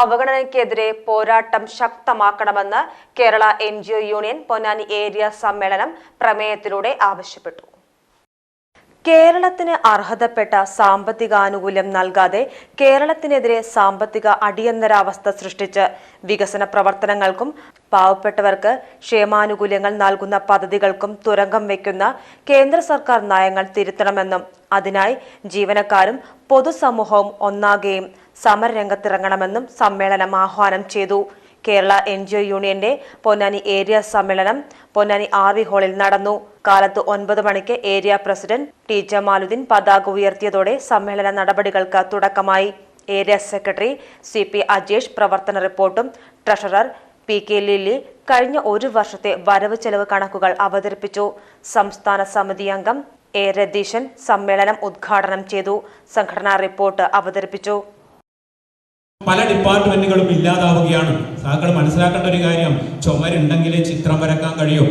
അവഗണനയ്ക്കെതിരെ പോരാട്ടം ശക്തമാക്കണമെന്ന് Kerala N union Ponnani area സമ്മേളനം പ്രമേയത്തിലൂടെ ആവശ്യപ്പെട്ടു. കേരളത്തിന് അർഹതപ്പെട്ട സാമ്പത്തികാനുകൂല്യം നൽകാതെ കേരളത്തിനെതിരെ സാമ്പത്തിക അടിയന്തരാവസ്ഥ സൃഷ്ടിച്ച് വികസന പ്രവർത്തനങ്ങൾക്കും പാവപ്പെട്ടവർക്ക് ക്ഷേമാനുകൂല്യങ്ങൾ നൽകുന്ന പദ്ധതികൾക്കും തുരങ്കം വയ്ക്കുന്ന കേന്ദ്ര സർക്കാർ നയങ്ങൾ തിരുത്തണമെന്നും അതിനായി ജീവനക്കാരും പൊതുസമൂഹവും ഒന്നാകെയും സമരരംഗത്തിറങ്ങണമെന്നും സമ്മേളനം ആഹ്വാനം ചെയ്തു. കേരള എൻ ജി ഒ യൂണിയന്റെ പൊന്നാനി ഏരിയ സമ്മേളനം പൊന്നാനി ആർ വി ഹാളിൽ നടന്നു. കാലത്ത് ഒൻപത് മണിക്ക് ഏരിയ പ്രസിഡന്റ് ടി ജമാലുദ്ദീൻ പതാക ഉയർത്തിയതോടെ സമ്മേളന നടപടികൾക്ക് തുടക്കമായി. Area secretary C P Ajesh പ്രവർത്തന റിപ്പോർട്ടും ട്രഷറർ പി കെ ലില്ലി കഴിഞ്ഞ ഒരു വർഷത്തെ വരവ് ചെലവ് കണക്കുകൾ അവതരിപ്പിച്ചു. സംസ്ഥാന സമിതി അംഗം എ രതീശൻ സമ്മേളനം ഉദ്ഘാടനം ചെയ്തു. സംഘടനാ റിപ്പോർട്ട് അവതരിപ്പിച്ചു. പല ഡിപ്പാർട്ട്മെന്റുകളും ഇല്ലാതാവുകയാണ്. താങ്കൾ മനസ്സിലാക്കേണ്ട ഒരു കാര്യം ചുമരുണ്ടെങ്കിലേ ചിത്രം വരക്കാൻ കഴിയും.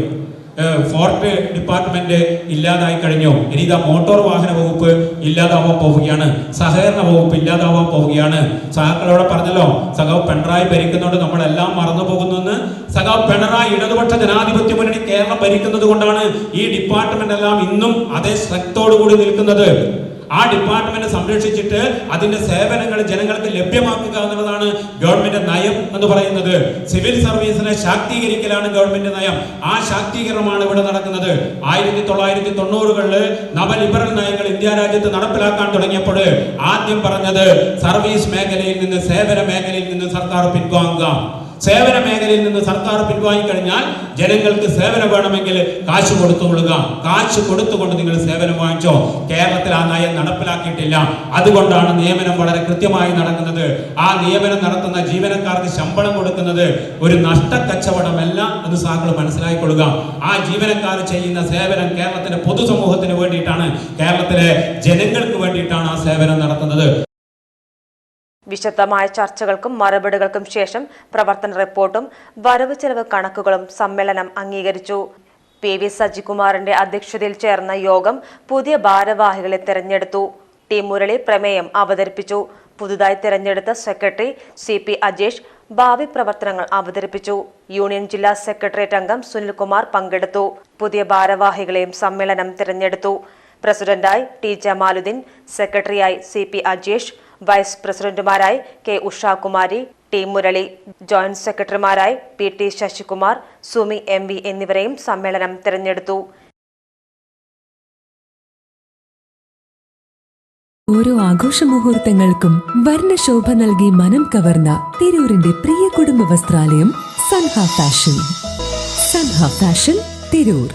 ഫോർട്ട് ഡിപ്പാർട്ട്മെന്റ് ഇല്ലാതായി കഴിഞ്ഞു. ഇനി ഇതാ മോട്ടോർ വാഹന വകുപ്പ് ഇല്ലാതാവാൻ പോവുകയാണ്. സഹകരണ വകുപ്പ് ഇല്ലാതാവാൻ പോവുകയാണ്. സഹാക്കളോടെ പറഞ്ഞല്ലോ സഖാവ് പിണറായി ഭരിക്കുന്നതുകൊണ്ട് നമ്മളെല്ലാം മറന്നു പോകുന്നു സഖാവ് പിണറായി ഇടതുപക്ഷ ജനാധിപത്യ മുന്നണി കേരളം ഭരിക്കുന്നത് കൊണ്ടാണ് ഈ ഡിപ്പാർട്ട്മെന്റ് എല്ലാം ഇന്നും അതേ ശക്തോടുകൂടി കൂടി നിൽക്കുന്നത്. ആ ഡിപ്പാർട്ട്മെന്റ് സംരക്ഷിച്ചിട്ട് അതിന്റെ സേവനങ്ങൾ ജനങ്ങൾക്ക് ലഭ്യമാക്കുക എന്നുള്ളതാണ് ഗവൺമെന്റ് നയം എന്ന് പറയുന്നത്. സിവിൽ സർവീസിനെ ശാക്തീകരിക്കലാണ് ഗവൺമെന്റ് നയം. ആ ശാക്തീകരണമാണ് ഇവിടെ നടക്കുന്നത്. ആയിരത്തി തൊള്ളായിരത്തി തൊണ്ണൂറുകളിൽ നവലിബറൽ നയങ്ങൾ ഇന്ത്യ രാജ്യത്ത് നടപ്പിലാക്കാൻ തുടങ്ങിയപ്പോൾ ആദ്യം പറഞ്ഞത് സർവീസ് മേഖലയിൽ നിന്ന് സേവന മേഖലയിൽ നിന്ന് സർക്കാർ പിൻവാങ്ങുക. സേവന മേഖലയിൽ നിന്ന് സർക്കാർ പിൻവാങ്ങിക്കഴിഞ്ഞാൽ ജനങ്ങൾക്ക് സേവനം വേണമെങ്കിൽ കാശ് കൊടുത്തുകൊള്ളുക. കാശ് കൊടുത്തുകൊണ്ട് നിങ്ങൾ സേവനം വാങ്ങിച്ചോ. കേരളത്തിൽ ആ നയം നടപ്പിലാക്കിയിട്ടില്ല. അതുകൊണ്ടാണ് നിയമനം വളരെ കൃത്യമായി നടക്കുന്നത്. ആ നിയമനം നടത്തുന്ന ജീവനക്കാർക്ക് ശമ്പളം കൊടുക്കുന്നത് ഒരു നഷ്ടക്കച്ചവടമല്ല എന്ന് സാക്കൾ മനസ്സിലാക്കിക്കൊള്ളുക ആ ജീവനക്കാർ ചെയ്യുന്ന സേവനം കേരളത്തിന്റെ പൊതുസമൂഹത്തിന് വേണ്ടിയിട്ടാണ്. കേരളത്തിലെ ജനങ്ങൾക്ക് വേണ്ടിയിട്ടാണ് ആ സേവനം നടത്തുന്നത്. വിശദമായ ചർച്ചകൾക്കും മറുപടികൾക്കും ശേഷം പ്രവർത്തന റിപ്പോർട്ടും വരവ് ചെലവ് കണക്കുകളും സമ്മേളനം അംഗീകരിച്ചു. പി വി സജികുമാറിന്റെ അധ്യക്ഷതയിൽ ചേർന്ന യോഗം പുതിയ ഭാരവാഹികളെ തെരഞ്ഞെടുത്തു. ടി മുരളി പ്രമേയം അവതരിപ്പിച്ചു. പുതുതായി തെരഞ്ഞെടുത്ത സെക്രട്ടറി സി പി അജേഷ് ഭാവി പ്രവർത്തനങ്ങൾ അവതരിപ്പിച്ചു. യൂണിയൻ ജില്ലാ സെക്രട്ടേറിയറ്റ് അംഗം സുനിൽകുമാർ പങ്കെടുത്തു. പുതിയ ഭാരവാഹികളെയും സമ്മേളനം തിരഞ്ഞെടുത്തു. പ്രസിഡന്റായി ടി ജമാലുദ്ദീൻ സെക്രട്ടറിയായി C P Ajesh vice പ്രസിഡന്റുമാരായി K Ushakumari T Murali joint സെക്രട്ടറിമാരായി P T Sasikumar Sumi M V എന്നിവരെയും സമ്മേളനം തിരഞ്ഞെടുത്തു. ഓരോ ആഘോഷ മുഹൂർത്തങ്ങൾക്കും വർണശോഭ നൽകി മനം കവർന്ന തിരൂരിന്റെ പ്രിയ കുടുംബ വസ്ത്രാലയം സൻഹ ഫാഷൻ. സൻഹ ഫാഷൻ തിരൂർ.